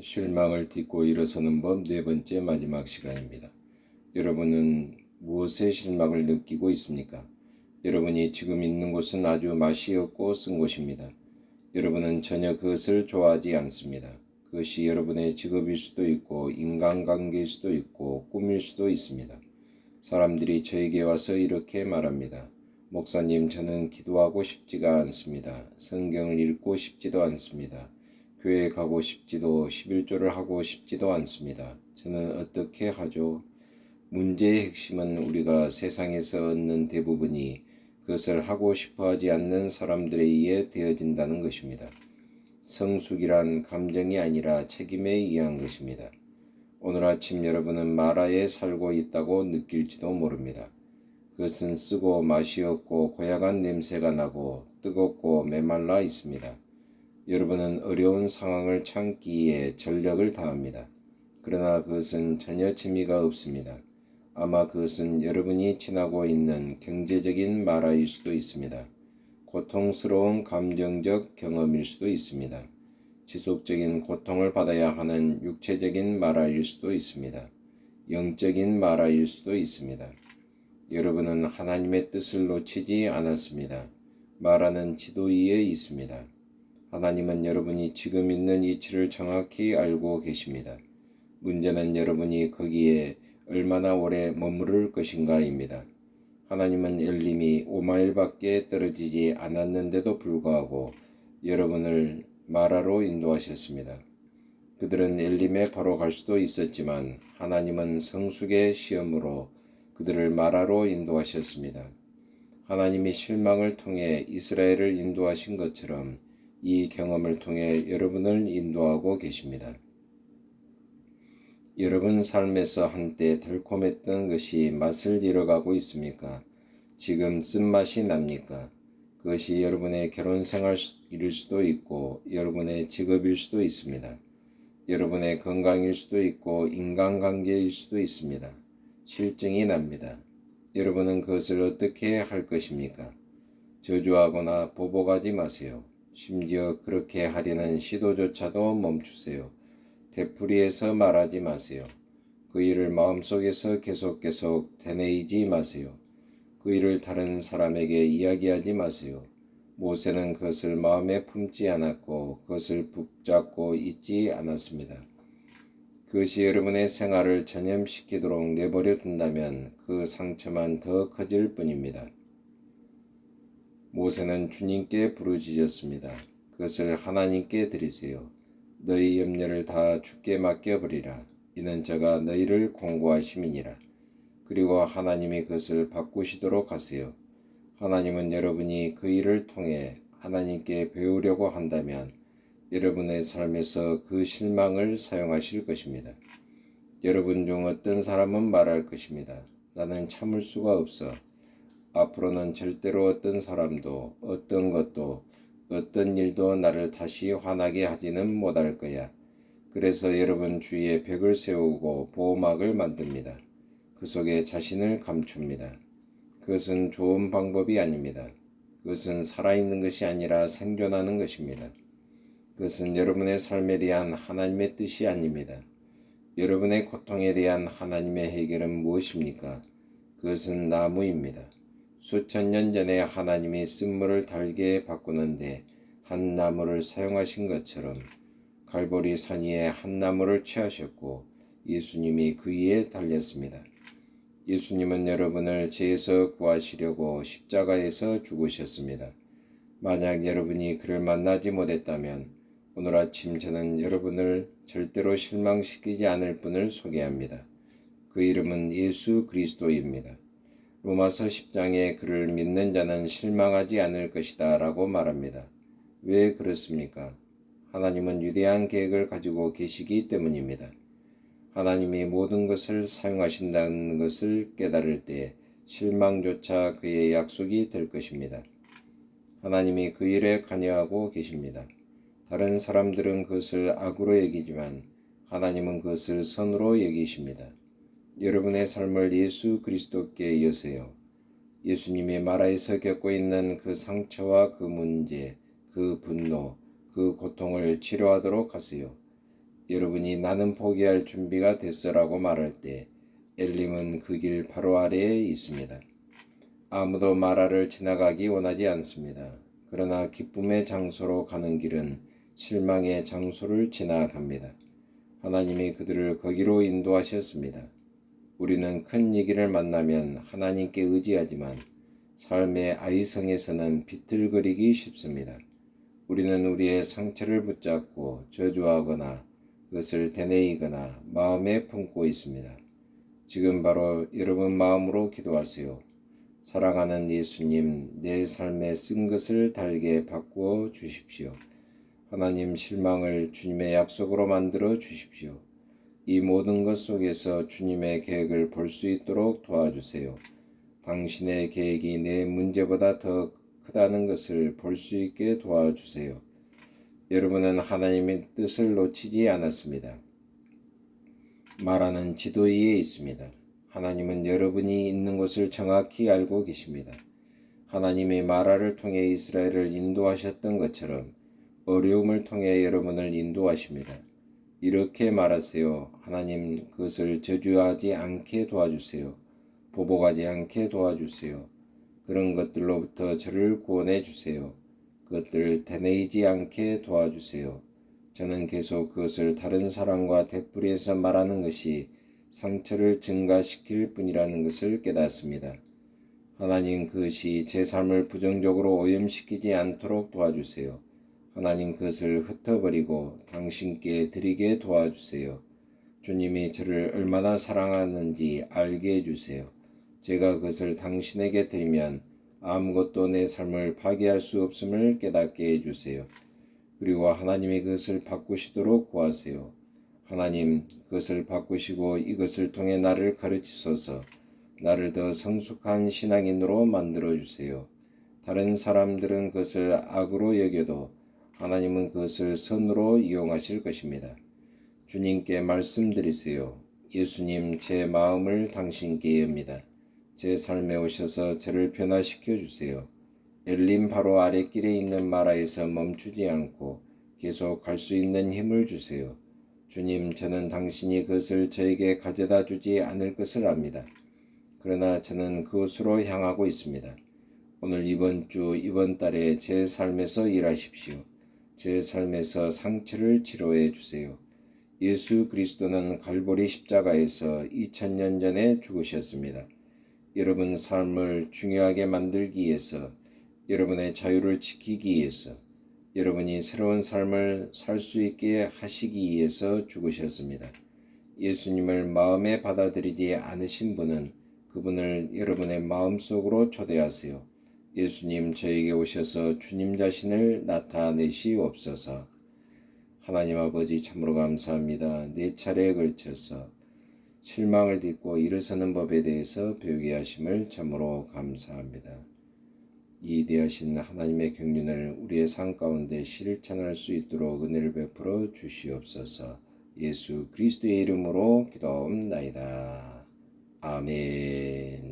실망을 딛고 일어서는 법 네 번째 마지막 시간입니다. 여러분은 무엇에 실망을 느끼고 있습니까? 여러분이 지금 있는 곳은 아주 맛이 없고 쓴 곳입니다. 여러분은 전혀 그것을 좋아하지 않습니다. 그것이 여러분의 직업일 수도 있고 인간관계일 수도 있고 꿈일 수도 있습니다. 사람들이 저에게 와서 이렇게 말합니다. 목사님, 저는 기도하고 싶지가 않습니다. 성경을 읽고 싶지도 않습니다. 교회 가고 싶지도 11조를 하고 싶지도 않습니다. 저는 어떻게 하죠? 문제의 핵심은 우리가 세상에서 얻는 대부분이 그것을 하고 싶어 하지 않는 사람들에 의해 되어진다는 것입니다. 성숙이란 감정이 아니라 책임에 의한 것입니다. 오늘 아침 여러분은 마라에 살고 있다고 느낄지도 모릅니다. 그것은 쓰고 맛이 없고 고약한 냄새가 나고 뜨겁고 메말라 있습니다. 여러분은 어려운 상황을 참기에 전력을 다합니다. 그러나 그것은 전혀 재미가 없습니다. 아마 그것은 여러분이 지나고 있는 경제적인 마라일 수도 있습니다. 고통스러운 감정적 경험일 수도 있습니다. 지속적인 고통을 받아야 하는 육체적인 마라일 수도 있습니다. 영적인 마라일 수도 있습니다. 여러분은 하나님의 뜻을 놓치지 않았습니다. 마라는 지도 위에 있습니다. 하나님은 여러분이 지금 있는 위치를 정확히 알고 계십니다. 문제는 여러분이 거기에 얼마나 오래 머무를 것인가입니다. 하나님은 엘림이 5마일밖에 떨어지지 않았는데도 불구하고 여러분을 마라로 인도하셨습니다. 그들은 엘림에 바로 갈 수도 있었지만 하나님은 성숙의 시험으로 그들을 마라로 인도하셨습니다. 하나님이 실망을 통해 이스라엘을 인도하신 것처럼 이 경험을 통해 여러분을 인도하고 계십니다. 여러분 삶에서 한때 달콤했던 것이 맛을 잃어가고 있습니까? 지금 쓴맛이 납니까? 그것이 여러분의 결혼 생활일 수도 있고 여러분의 직업일 수도 있습니다. 여러분의 건강일 수도 있고 인간관계일 수도 있습니다. 실증이 납니다. 여러분은 그것을 어떻게 할 것입니까? 저주하거나 보복하지 마세요. 심지어 그렇게 하려는 시도조차도 멈추세요. 되풀이해서 말하지 마세요. 그 일을 마음속에서 계속 계속 되뇌이지 마세요. 그 일을 다른 사람에게 이야기하지 마세요. 모세는 그것을 마음에 품지 않았고 그것을 붙잡고 있지 않았습니다. 그것이 여러분의 생활을 전염시키도록 내버려 둔다면 그 상처만 더 커질 뿐입니다. 모세는 주님께 부르짖었습니다. 그것을 하나님께 드리세요. 너희 염려를 다 주께 맡겨버리라. 이는 저가 너희를 공고하심이니라. 그리고 하나님이 그것을 바꾸시도록 하세요. 하나님은 여러분이 그 일을 통해 하나님께 배우려고 한다면 여러분의 삶에서 그 실망을 사용하실 것입니다. 여러분 중 어떤 사람은 말할 것입니다. 나는 참을 수가 없어. 앞으로는 절대로 어떤 사람도 어떤 것도 어떤 일도 나를 다시 화나게 하지는 못할 거야. 그래서 여러분 주위에 벽을 세우고 보호막을 만듭니다. 그 속에 자신을 감춥니다. 그것은 좋은 방법이 아닙니다. 그것은 살아있는 것이 아니라 생존하는 것입니다. 그것은 여러분의 삶에 대한 하나님의 뜻이 아닙니다. 여러분의 고통에 대한 하나님의 해결은 무엇입니까? 그것은 나무입니다. 수천 년 전에 하나님이 쓴물을 달게 바꾸는데 한 나무를 사용하신 것처럼 갈보리 산 위에 한 나무를 취하셨고 예수님이 그 위에 달렸습니다. 예수님은 여러분을 죄에서 구하시려고 십자가에서 죽으셨습니다. 만약 여러분이 그를 만나지 못했다면 오늘 아침 저는 여러분을 절대로 실망시키지 않을 분을 소개합니다. 그 이름은 예수 그리스도입니다. 로마서 10장에 그를 믿는 자는 실망하지 않을 것이다 라고 말합니다. 왜 그렇습니까? 하나님은 위대한 계획을 가지고 계시기 때문입니다. 하나님이 모든 것을 사용하신다는 것을 깨달을 때 실망조차 그의 약속이 될 것입니다. 하나님이 그 일에 관여하고 계십니다. 다른 사람들은 그것을 악으로 여기지만 하나님은 그것을 선으로 여기십니다. 여러분의 삶을 예수 그리스도께 여세요. 예수님이 마라에서 겪고 있는 그 상처와 그 문제, 그 분노, 그 고통을 치료하도록 하세요. 여러분이 나는 포기할 준비가 됐어라고 말할 때 엘림은 그 길 바로 아래에 있습니다. 아무도 마라를 지나가기 원하지 않습니다. 그러나 기쁨의 장소로 가는 길은 실망의 장소를 지나갑니다. 하나님이 그들을 거기로 인도하셨습니다. 우리는 큰 얘기를 만나면 하나님께 의지하지만 삶의 아이성에서는 비틀거리기 쉽습니다. 우리는 우리의 상처를 붙잡고 저주하거나 그것을 되뇌이거나 마음에 품고 있습니다. 지금 바로 여러분 마음으로 기도하세요. 사랑하는 예수님, 내 삶에 쓴 것을 달게 바꾸어 주십시오. 하나님 실망을 주님의 약속으로 만들어 주십시오. 이 모든 것 속에서 주님의 계획을 볼 수 있도록 도와주세요. 당신의 계획이 내 문제보다 더 크다는 것을 볼 수 있게 도와주세요. 여러분은 하나님의 뜻을 놓치지 않았습니다. 말하는 지도 위에 있습니다. 하나님은 여러분이 있는 곳을 정확히 알고 계십니다. 하나님이 마라를 통해 이스라엘을 인도하셨던 것처럼 어려움을 통해 여러분을 인도하십니다. 이렇게 말하세요. 하나님 그것을 저주하지 않게 도와주세요. 보복하지 않게 도와주세요. 그런 것들로부터 저를 구원해 주세요. 그것들을 되뇌이지 않게 도와주세요. 저는 계속 그것을 다른 사람과 되풀이해서 말하는 것이 상처를 증가시킬 뿐이라는 것을 깨닫습니다. 하나님 그것이 제 삶을 부정적으로 오염시키지 않도록 도와주세요. 하나님 그것을 흩어버리고 당신께 드리게 도와주세요. 주님이 저를 얼마나 사랑하는지 알게 해주세요. 제가 그것을 당신에게 드리면 아무것도 내 삶을 파괴할 수 없음을 깨닫게 해주세요. 그리고 하나님이 그것을 바꾸시도록 구하세요. 하나님, 그것을 바꾸시고 이것을 통해 나를 가르치소서 나를 더 성숙한 신앙인으로 만들어 주세요. 다른 사람들은 그것을 악으로 여겨도 하나님은 그것을 선으로 이용하실 것입니다. 주님께 말씀드리세요. 예수님, 제 마음을 당신께 엽니다. 제 삶에 오셔서 저를 변화시켜 주세요. 엘림 바로 아랫길에 있는 마라에서 멈추지 않고 계속 갈 수 있는 힘을 주세요. 주님, 저는 당신이 그것을 저에게 가져다 주지 않을 것을 압니다. 그러나 저는 그곳으로 향하고 있습니다. 오늘 이번 주, 이번 달에 제 삶에서 일하십시오. 제 삶에서 상처를 치료해 주세요. 예수 그리스도는 갈보리 십자가에서 2000년 전에 죽으셨습니다. 여러분 삶을 중요하게 만들기 위해서 여러분의 자유를 지키기 위해서 여러분이 새로운 삶을 살 수 있게 하시기 위해서 죽으셨습니다. 예수님을 마음에 받아들이지 않으신 분은 그분을 여러분의 마음속으로 초대하세요. 예수님 저에게 오셔서 주님 자신을 나타내시옵소서. 하나님 아버지 참으로 감사합니다. 네 차례에 걸쳐서 실망을 딛고 일어서는 법에 대해서 배우게 하심을 참으로 감사합니다. 이 대하신 하나님의 경륜을 우리의 삶 가운데 실천할 수 있도록 은혜를 베풀어 주시옵소서. 예수 그리스도의 이름으로 기도옵나이다. 아멘.